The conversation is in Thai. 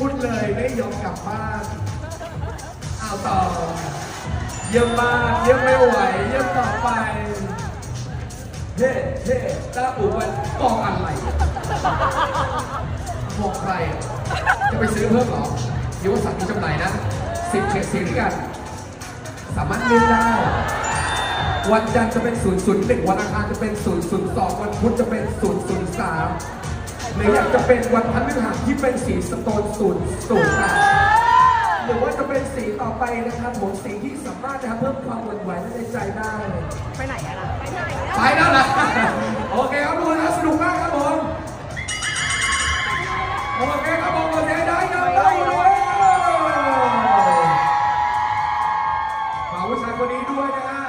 พูดเลยไม่ยอมกลับบ้านเอาต่อ เยี่ยมมากเยี่ยมไม่ไหว เยี่ยมต่อไป เฮ้เฮ้ตาอูมันกองอะไรบอกใคร จะไปซื้อเพิ่มหรอยุวสัตว์มีจำหน่ายนะสิบเฉดสีด้วยกัน สามารถเลือกได้ วันจันทร์จะเป็น 001 วันอังคารจะเป็น 002 วันพุธจะเป็น 003 หรืออยากจะเป็นวันพฤหัสที่เป็นสีสโตน008หรือว่าจะเป็นสีต่อไปนะครับผมสีที่สามารถจะเพิ่มความหวั่นไหวในใจได้ ไปไหนอะล่ะไปไหนอะไปแล้วล่ะโอเคครับทุกคนนะสนุกมากครับผมโอเคครับผมโอเคได้ครับได้เลยฝากผู้ชายคนนี้ด้วยนะฮะ